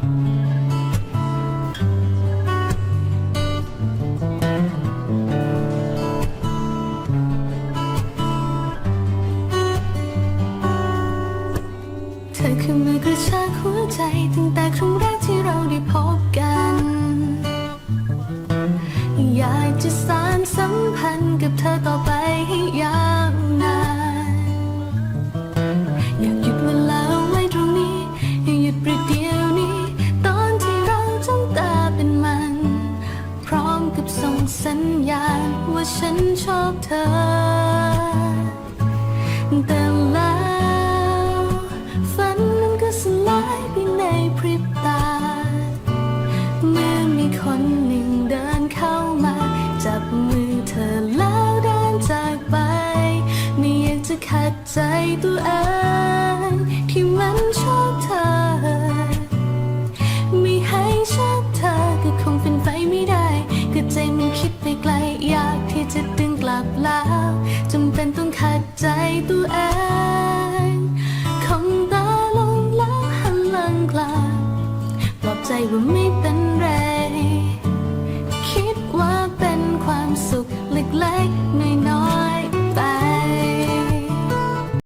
เธอคือมือกระชากหัวใจตั้งแต่ครั้งแรกที่เราได้พบกัน อยากจะสานสัมพันธ์กับเธอต่อไปให้ยาวนาน อยากหยุดเวลาไว้ตรงนี้ ให้หยุดประเดี๋ยว กับส่งสัญญาณว่าฉันชอบเธอ แต่แล้วฝันนั้นก็สลายไปในพริบตา เมื่อมีคนหนึ่งเดินเข้ามา จับมือเธอแล้วเดินจากไป ไม่อยากจะขัดใจตัวเองับแล้วจำเป็นต้องขัดใจตัวเองคงตาลงแล้วหันหลังกลับปลอบใจว่าไม่เป็นไร คิดว่าเป็นความสุข